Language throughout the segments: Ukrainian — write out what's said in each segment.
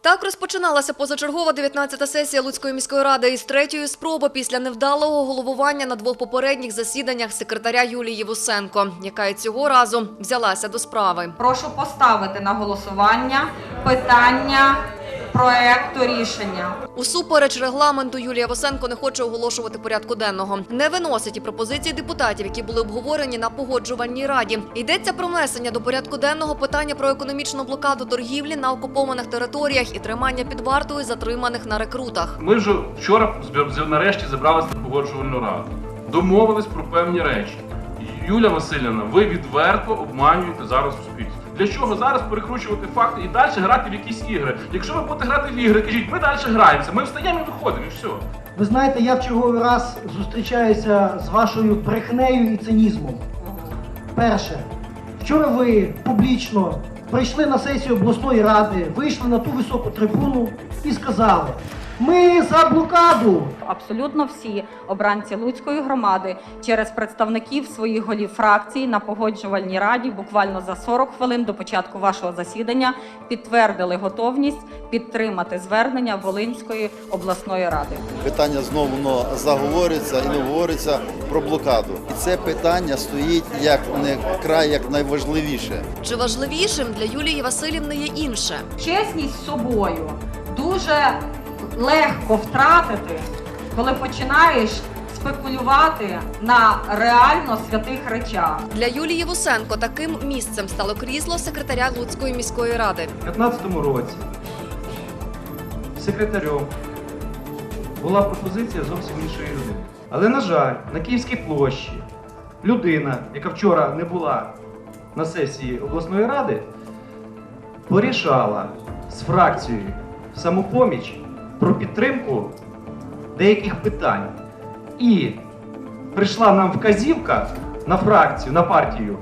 Так розпочиналася позачергова 19-та сесія Луцької міської ради із третьої спроби після невдалого головування на двох попередніх засіданнях секретаря Юлії Вусенко, яка і цього разу взялася до справи. Прошу поставити на голосування питання проекту рішення. Усупереч регламенту Юлія Вусенко не хоче оголошувати порядку денного. Не виносить і пропозиції депутатів, які були обговорені на погоджувальній раді. Йдеться про внесення до порядку денного питання про економічну блокаду торгівлі на окупованих територіях і тримання під вартою затриманих на рекрутах. Ми вже вчора з- нарешті зібралися на погоджувальну раду. Домовились про певні речі. Юля Васильівна, ви відверто обманюєте зараз суспільство. Для чого зараз перекручувати факти і далі грати в якісь ігри? Якщо ви будете грати в ігри, кажіть, ми далі граємося, ми встаємо і виходимо, і все. Ви знаєте, я в черговий раз зустрічаюся з вашою брехнею і цинізмом. Перше, вчора ви публічно прийшли на сесію обласної ради, вийшли на ту високу трибуну і сказали: ми за блокаду. Абсолютно всі обранці Луцької громади через представників своїх голів фракцій на погоджувальній раді буквально за 40 хвилин до початку вашого засідання підтвердили готовність підтримати звернення Волинської обласної ради. питання знову воно заговорюється і не говориться про блокаду. І це питання стоїть як не край, як найважливіше. Чи важливішим для Юлії Васильівни є інше? Чесність з собою дуже легко втратити, коли починаєш спекулювати на реально святих речах. Для Юлії Вусенко таким місцем стало крісло секретаря Луцької міської ради. У 2015 році секретарем була пропозиція зовсім іншої людини. Але, на жаль, на Київській площі людина, яка вчора не була на сесії обласної ради, порішала з фракцією самопоміч про підтримку деяких питань. І прийшла нам вказівка на фракцію, на партію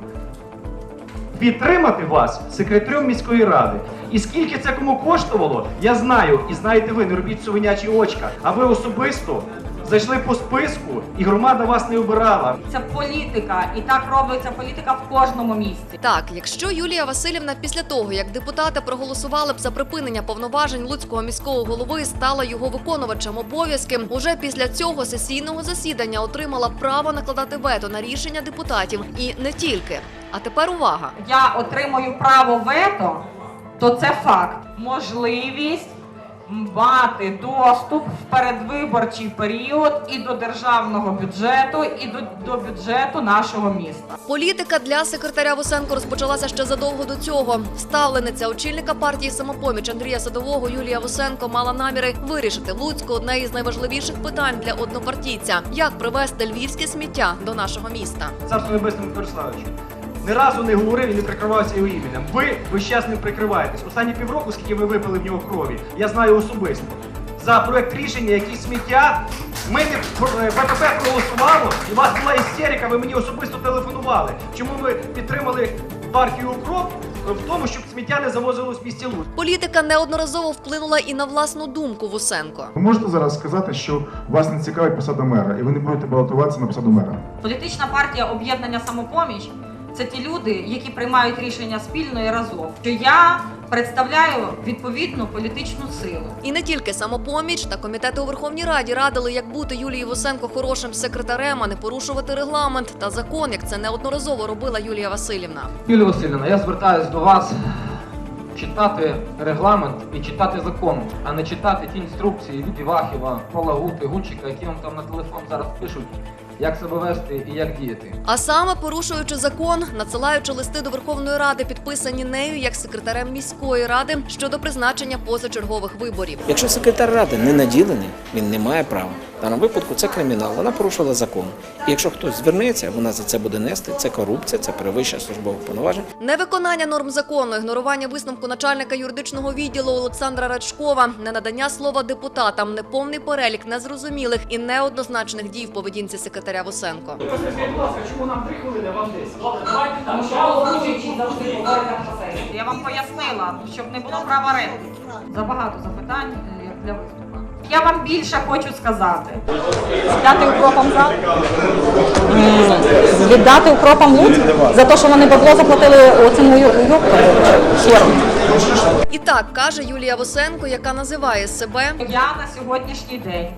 підтримати вас секретарем міської ради. І скільки це кому коштувало, я знаю, і знаєте ви, не робіть сувенячі очка. А ви особисто зайшли по списку, і громада вас не обирала. Це політика, і так робиться політика в кожному місці. Так, якщо Юлія Васильівна після того, як депутати проголосували б за припинення повноважень Луцького міського голови, стала його виконувачем обов'язків, уже після цього сесійного засідання отримала право накладати вето на рішення депутатів і не тільки. А тепер увага. Я отримую право вето, то це факт. Можливість мати доступ в передвиборчий період і до державного бюджету, і до, до бюджету нашого міста. Політика для секретаря Вусенко розпочалася ще задовго до цього. Ставлениця очільника партії самопоміч Андрія Садового Юлія Вусенко мала наміри вирішити в Луцьку одне із найважливіших питань для однопартійця: як привезти львівське сміття до нашого міста. Царство Небесному Миколаївичу. Ні разу не говорив і не прикривався його іменем. Ви весь час ним прикриваєтесь. Останні півроку, скільки ви випили в нього крові, я знаю особисто. За проект рішення, які сміття, ми не е, БПП проголосувало, і у вас була істерика, ви мені особисто телефонували. Чому ви підтримали партію укроп в тому, щоб сміття не завозилось в місті Луцьк? Політика неодноразово вплинула і на власну думку Вусенко. Ви можете зараз сказати, що вас не цікавить посада мера, і ви не будете балотуватися на посаду мера. Політична партія об'єднання самопоміч це ті люди, які приймають рішення спільно і разом. Що я представляю відповідну політичну силу. І не тільки самопоміч та комітети у Верховній Раді радили, як бути Юлії Вусенко хорошим секретарем, а не порушувати регламент та закон, як це неодноразово робила Юлія Васильівна. Юлія Васильівна, я звертаюся до вас читати регламент і читати закон, а не читати ті інструкції від Івахіва, Полагути, Гунчика, які вам там на телефон зараз пишуть, як себе вести і як діяти. А саме порушуючи закон, надсилаючи листи до Верховної Ради, підписані нею як секретарем міської ради щодо призначення позачергових виборів. Якщо секретар ради не наділений, він не має права. В даному випадку це кримінал, вона порушила закон. І якщо хтось звернеться, вона за це буде нести. Це корупція, це перевищення службових повноважень. Невиконання норм закону, ігнорування висновку начальника юридичного відділу Олександра Рачкова, ненадання слова депутатам, неповний перелік незрозумілих і неоднозначних дій в поведінці секретаря Вусенко. Я вам пояснила, щоб не було права репліки. Забагато запитань е, як для виступу. Я вам більше хочу сказати. Віддати укропам зал? Віддати укропам Луцьк за те, що вони бабло заплатили оцьому юкту. І так каже Юлія Восенко, яка називає себе Я на сьогоднішній день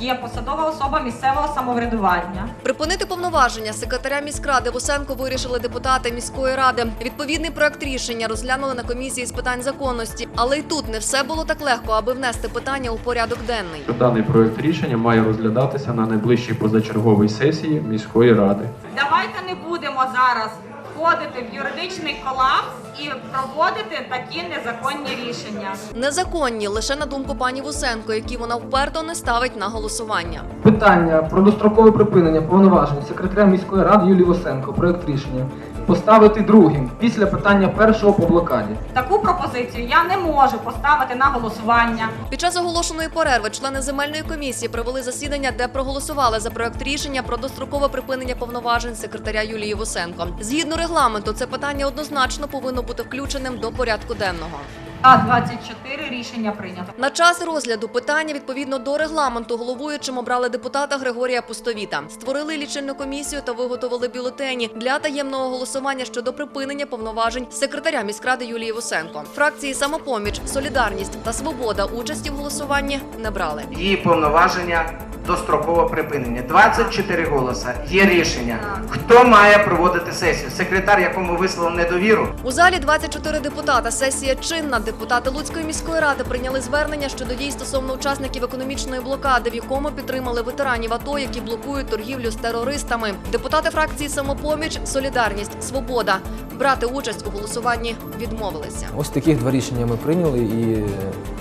є посадова особа місцевого самоврядування. Припинити повноваження секретаря міськради Восенко вирішили депутати міської ради. Відповідний проект рішення розглянули на комісії з питань законності, але й тут не все було так легко, аби внести питання у порядок денний. Даний проект рішення має розглядатися на найближчій позачерговій сесії міської ради. Давайте не будемо зараз входити в юридичний колапс і проводити такі незаконні рішення. Незаконні лише на думку пані Вусенко, які вона вперто не ставить на голосування. Питання про дострокове припинення повноважень секретаря міської ради Юлії Восенко, проект рішення, поставити другим після питання першого по блокаді. Таку пропозицію я не можу поставити на голосування. Під час оголошеної перерви члени земельної комісії провели засідання, де проголосували за проект рішення про дострокове припинення повноважень секретаря Юлії Вусенко. Згідно регламенту, це питання однозначно повинно бути включеним до порядку денного. А 24 рішення прийнято. На час розгляду питання відповідно до регламенту головуючим обрали депутата Григорія Пустовіта. Створили лічильну комісію та виготовили бюлетені для таємного голосування щодо припинення повноважень секретаря міськради Юлії Восенко. Фракції самопоміч, солідарність та свобода участі в голосуванні не брали. її повноваження достроково припинення. 24 голоса. Є рішення. Хто має проводити сесію? Секретар, якому висловив недовіру. У залі 24 депутата. Сесія чинна. Депутати Луцької міської ради прийняли звернення щодо дій стосовно учасників економічної блокади, в якому підтримали ветеранів АТО, які блокують торгівлю з терористами. Депутати фракції самопоміч, солідарність, свобода брати участь у голосуванні відмовилися. Ось таких два рішення ми прийняли і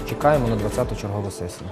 чекаємо на 20-ту чергову сесію.